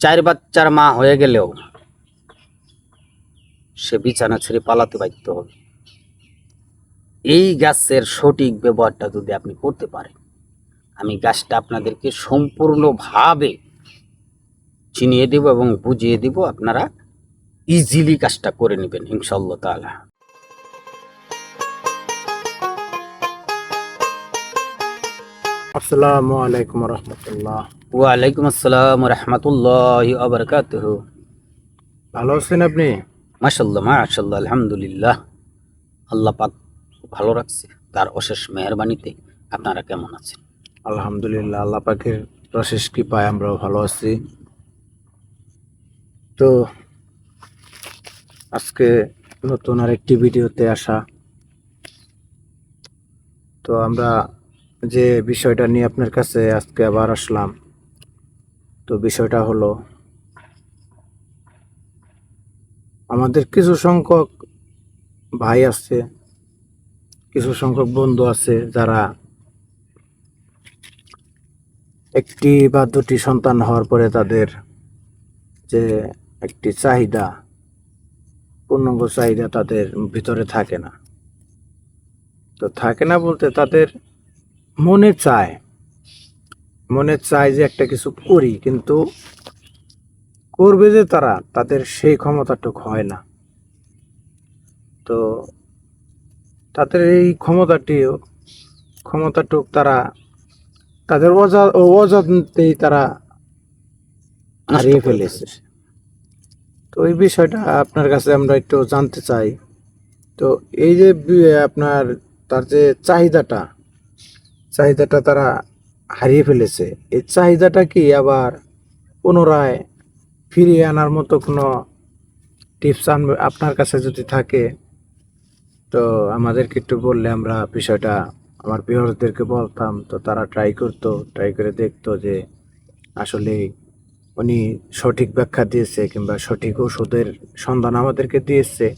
চার বাচ্চার মা হয়ে গেলেও সে বিছানা ছেড়ে পালাতে বাধ্য হবে। এই গাছের সঠিক ব্যবহারটা যদি আপনি করতে পারেন, আমি গাছটা আপনাদেরকে সম্পূর্ণভাবে চিনিয়ে দেব এবং বুঝিয়ে দেব, আপনারা ইজিলি কাজটা করে নেবেন ইনশাল্লাহ তাআলা। আসসালামু আলাইকুম রহমতুল্লাহ। ওয়ালাইকুম আসসালাম রহমতুল্লাহ আবরকাতহ ভালো আছেন আপনি? মাশাল্লাহ মাশাল্লাহ আলহামদুলিল্লাহ। আল্লাহ পাক ভালো রাখছে। তার অশেষ মেহরবানিতে আপনারা কেমন আছেন? আলহামদুলিল্লাহ আল্লাহ পাকের প্রশেষ কৃপায় আমরাও ভালো আছি। তো আজকে নতুন আরেকটি ভিডিওতে আসা। তো আমরা যে বিষয়টা নিয়ে আপনার কাছে আজকে আবার আসলাম তো বিষয়টা হলো, আমাদের কিছু সংখ্যক ভাই আছে, কিছু সংখ্যক বন্ধু আছে যারা একটি বা দুটি সন্তান হওয়ার পরে তাদের যে একটি চাহিদা, পূর্ণাঙ্গ চাহিদা তাদের ভিতরে থাকে না। তো থাকে না বলতে তাদের মনে চায়। মনে চায় যে একটা কিছু করি, কিন্তু করবে যে তারা, তাদের সেই ক্ষমতাটুক হয় না। তো তাদের এই ক্ষমতাটিও, ক্ষমতাটুক তারা, তাদের অজা অজান্তেই তারা হারিয়ে ফেলেছে। তো এই বিষয়টা আপনার কাছে আমরা একটু জানতে চাই। তো এই যে আপনার, তার যে চাহিদাটা চাহিদাটা তারা হারিয়ে ফেলেছে। এই চাহিদাটা কি? আবার পুনরায় ফিরিয়ে আনার মতো কোনো টিপস আপনার কাছে যদি থাকে, তো আমাদেরকে একটু বললে আমরা বিষয়টা, আমার পিওরদেরকে বলতাম, তো তারা ট্রাই করতো ট্রাই করে দেখতো যে আসলে উনি সঠিক ব্যাখ্যা দিয়েছে কিংবা সঠিক ওষুধের সন্ধান আমাদেরকে দিয়েছে।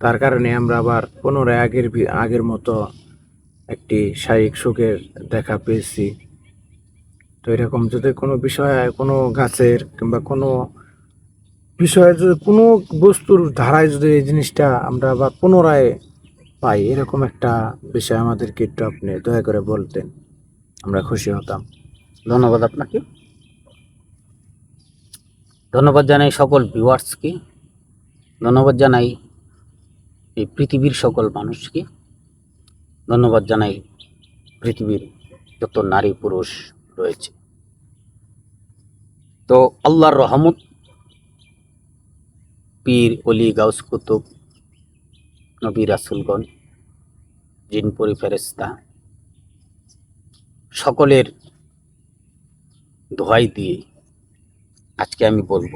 তার কারণে আমরা আবার পুনরায় আগের আগের মতো একটি শারীরিক সুখের দেখা পেয়েছি। তো এরকম যদি কোনো বিষয়ে, কোনো গাছের কিংবা কোনো বিষয়ে যদি কোনো বস্তুর ধারায় যদি এই জিনিসটা আমরা বা পুনরায় পাই, এরকম একটা বিষয় আমাদেরকে একটু আপনি দয়া করে বলতেন। আমরা খুশি হতাম। ধন্যবাদ আপনাকে। ধন্যবাদ জানাই সকল ভিউয়ার্সকে ধন্যবাদ জানাই এই পৃথিবীর সকল মানুষকে। ধন্যবাদ জানাই পৃথিবীর যত নারী পুরুষ রয়েছে। তো আল্লাহর রহমত, পীর অলি গাউস, কুতুব, নবী, রাসুলগণ জিনপুরি ফেরেস্তা সকলের দোহাই দিয়ে আজকে আমি বলব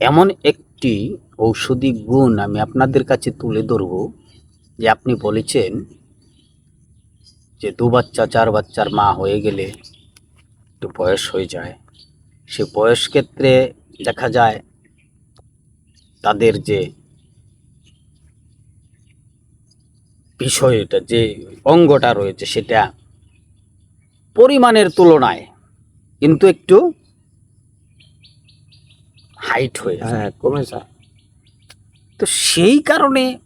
এমন এমন একটি ঔষধি গুণ আমি আপনাদের কাছে তুলে ধরব, যে আপনি বলেছেন যে দু বাচ্চা, চার বাচ্চার মা হয়ে গেলে একটু বয়স হয়ে যায়। সে বয়স ক্ষেত্রে দেখা যায় তাদের যে বিষয়টা, যে অঙ্গটা রয়েছে সেটা পরিমাণের তুলনায় কিন্তু একটু হাইট হয়ে যায় হ্যাঁ কমে যায়। তো সেই কারণে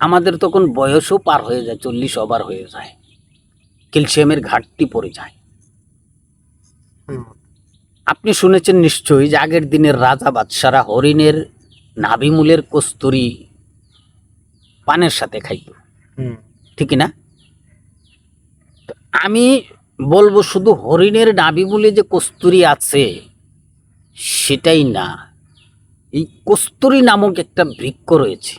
আমাদের তখন বয়সও পার হয়ে যায় চল্লিশ ওভার হয়ে যায়। ক্যালসিয়ামের ঘাটতি পড়ে যায়। আপনি শুনেছেন নিশ্চয়ই যে আগের দিনের রাজা বাদশারা হরিণের নাভিমূলের কস্তুরি পানের সাথে খাইত। হুম, ঠিক না? তো আমি বলব শুধু হরিণের নাভিমূলে যে কস্তুরি আছে সেটাই না। এই কস্তুরি নামক একটা বৃক্ষ রয়েছে।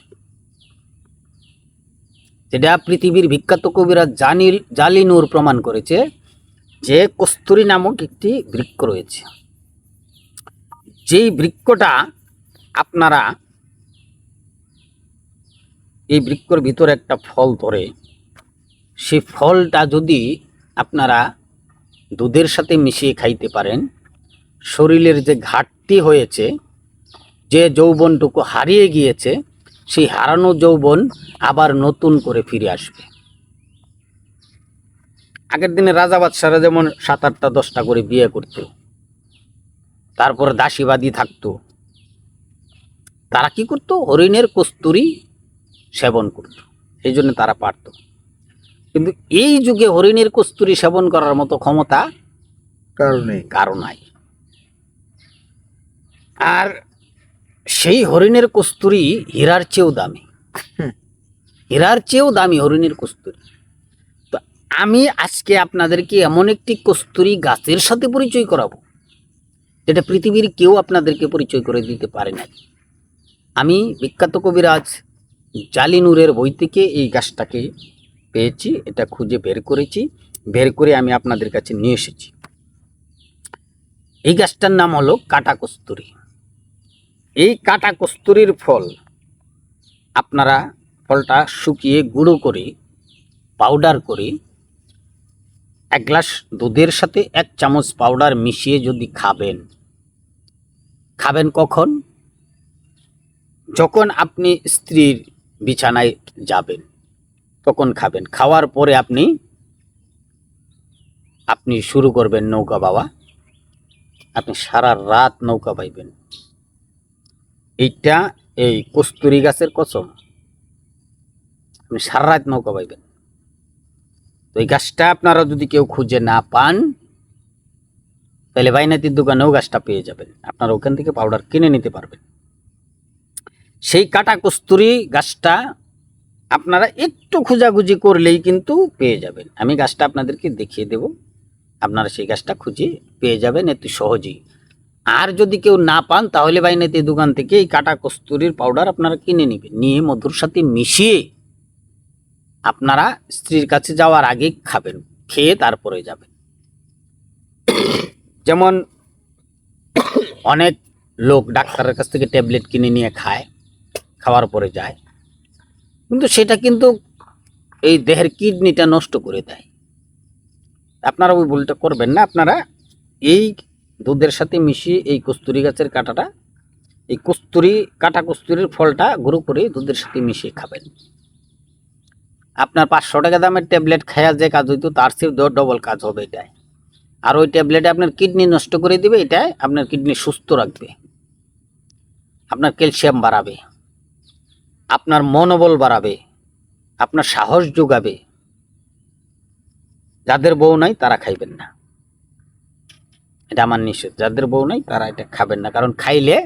যেটা পৃথিবীর বিখ্যাত কবিরা জানিল, জালিনুর প্রমাণ করেছে যে কস্তুরি নামক একটি বৃক্ষ রয়েছে। যেই বৃক্ষটা আপনারা এই বৃক্ষর ভিতরে একটা ফল ধরে সেই ফলটা যদি আপনারা দুধের সাথে মিশিয়ে খাইতে পারেন শরীরের যে ঘাটতি হয়েছে যে যৌবনটুকু হারিয়ে গিয়েছে সেই হারানো যৌবন আবার নতুন করে ফিরে আসবে। আগের দিনে রাজা বাদশারা যেমন সাত আটটা দশটা করে বিয়ে করতো তারপর দাসীবাদী থাকতো তারা কি করতো? হরিণের কস্তুরি সেবন করত এই জন্য তারা পারত। কিন্তু এই যুগে হরিণের কস্তুরি সেবন করার মতো ক্ষমতা কারণে কারও নাই। আর সেই হরিণের কস্তুরি হীরার চেয়েও দামি। হীরার চেয়েও দামি হরিণের কস্তুরি। তো আমি আজকে আপনাদেরকে এমন একটি কস্তুরি গাছের সাথে পরিচয় করাবো যেটা পৃথিবীর কেউ আপনাদেরকে পরিচয় করে দিতে পারে না আমি বিখ্যাত কবিরাজ জালিনুরের বই থেকে এই গাছটাকে পেয়েছি এটা খুঁজে বের করেছি বের করে আমি আপনাদের কাছে নিয়ে এসেছি। এই গাছটার নাম হলো কাটা কস্তুরি। এই কাটা কস্তুরির ফল, আপনারা ফলটা শুকিয়ে গুঁড়ো করে পাউডার করে, এক গ্লাস দুধের সাথে এক চামচ পাউডার মিশিয়ে যদি খাবেন খাবেন কখন? যখন আপনি স্ত্রীর বিছানায় যাবেন, তখন খাবেন। খাওয়ার পরে আপনি আপনি শুরু করবেন নৌকা বাবা আপনি সারা রাত নৌকা পাইবেন এইটা এই কস্তুরি গাছের কসম। আপনি সারা রাত নৌকা পাইবেন তো এই গাছটা আপনারা যদি কেউ খুঁজে না পান, তাহলে বাইনাতির দোকানেও গাছটা পেয়ে যাবেন। আপনারা ওখান থেকে পাউডার কিনে নিতে পারবেন। সেই কাটা কস্তুরি গাছটা আপনারা একটু খোঁজাখুঁজি করলেই কিন্তু পেয়ে যাবেন। আমি গাছটা আপনাদেরকে দেখিয়ে দেব। আপনারা সেই গাছটা খুঁজে পেয়ে যাবেন একটু সহজেই। আর যদি কেউ না পান, তাহলে বাইনাতি দোকান থেকে এই কাটা কস্তুরির পাউডার আপনারা কিনে নেবেন। নিয়ে মধুর সাথে মিশিয়ে আপনারা স্ত্রীর কাছে যাওয়ার আগে খাবেন, খেয়ে তারপরে যাবেন। যেমন অনেক লোক ডাক্তারের কাছ থেকে ট্যাবলেট কিনে নিয়ে খায়, খাওয়ার পরে যায়। কিন্তু সেটা কিন্তু এই দেহের কিডনিটা নষ্ট করে দেয়। আপনারা ওই ভুলটা করবেন না, আপনারা এই দুধের সাথে মিশিয়ে এই কস্তুরি গাছের কাঁটাটা, এই কস্তুরি, কাটা কস্তুরির ফলটা গুঁড়ো করে দুধের সাথে মিশিয়ে খাবেন। আপনার পাঁচশো টাকা দামের ট্যাবলেট খায়া যে কাজ হইতো, তার চেয়ে ডবল কাজ হবে এটাই। আর ওই ট্যাবলেটে আপনার কিডনি নষ্ট করে দিবে, এটাই আপনার কিডনি সুস্থ রাখবে। আপনার ক্যালসিয়াম বাড়াবে। আপনার মনোবল বাড়াবে। আপনার সাহস যোগাবে। যাদের বউ নাই, তারা খাইবেন না। এটা আমার নিষেধ। যাদের বউ নাই, তারা এটা খাবেন না। কারণ খাইলে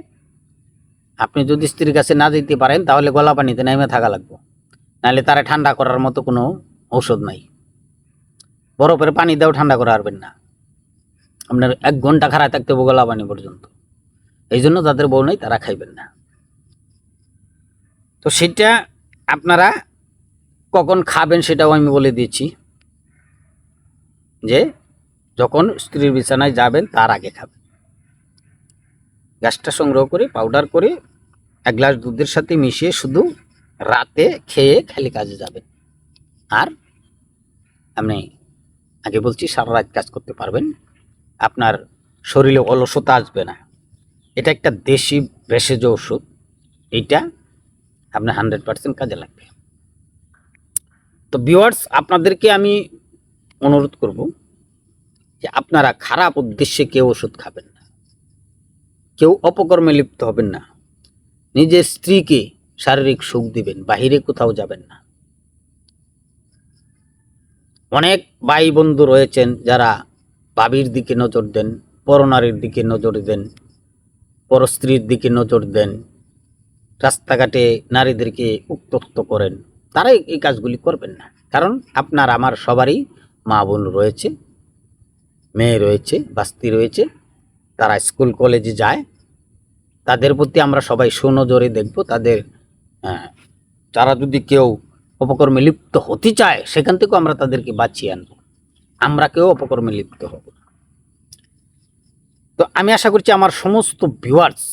আপনি যদি স্ত্রীর কাছে না যেতে পারেন, তাহলে গলা পানিতে নেমে থাকা লাগবে। নাহলে তারা ঠান্ডা করার মতো কোনো ঔষধ নাই। বরফের পানি দেও ঠান্ডা করা পারবেন না। আপনার এক ঘণ্টা খারাপ থাকতে হবে গলা পানি পর্যন্ত। এই জন্য যাদের বউ নেই, তারা খাইবেন না। তো সেটা আপনারা কখন খাবেন, সেটাও আমি বলে দিয়েছি যে যখন স্ত্রীর বিছানায় যাবেন, তার আগে খাবেন। গ্যাসটা সংগ্রহ করে পাউডার করে, এক গ্লাস দুধের সাথে মিশিয়ে শুধু রাতে খেয়ে খালি কাজে যাবেন। আর আপনি আগে বলছি, সারা রাত কাজ করতে পারবেন। আপনার শরীরে অলসতা আসবে না। এটা একটা দেশি ভেষজ ওষুধ। এইটা আপনার হান্ড্রেড পার্সেন্ট কাজে লাগবে। তো ভিউয়ার্স আপনাদেরকে আমি অনুরোধ করব যে আপনারা খারাপ উদ্দেশ্যে কেউ ওষুধ খাবেন না। কেউ অপকর্মে লিপ্ত হবেন না। নিজের স্ত্রীকে শারীরিক সুখ দিবেন, বাহিরে কোথাও যাবেন না। অনেক ভাই বন্ধু রয়েছেন যারা বাবির দিকে নজর দেন, পরনারীর দিকে নজর দেন, পর স্ত্রীর দিকে নজর দেন, রাস্তাঘাটে নারীদেরকে উত্তক্ত করেন। তারাই এই কাজগুলি করবেন না। কারণ আপনার, আমার সবারই মা বোন রয়েছে। মেয়ে রয়েছে বাস্তি রয়েছে তারা স্কুল কলেজে যায়। তাদের প্রতি আমরা সবাই সুনজরে দেখব তাদের আহ, তারা যদি কেউ অপকর্মে লিপ্ত হতে চায় সেখান থেকেও আমরা তাদেরকে বাঁচিয়ে আনব। আমরা কেউ অপকর্মে লিপ্ত হব তো আমি আশা করছি আমার সমস্ত ভিউয়ার্স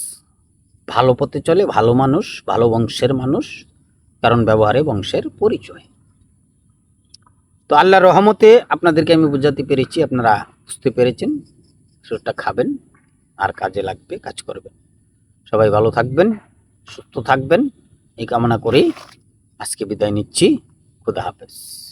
ভালো পথে চলে ভালো মানুষ ভালো বংশের মানুষ কারণ ব্যবহারে বংশের পরিচয়। তো আল্লাহ রহমতে আপনাদেরকে আমি বুঝাতে পেরেছি আপনারা বুঝতে পেরেছেন? সেটা খাবেন আর কাজে লাগবে, কাজ করবেন। সবাই ভালো থাকবেন, সুস্থ থাকবেন। এই কামনা করেই আজকে বিদায় নিচ্ছি। খুদা হাফেজ।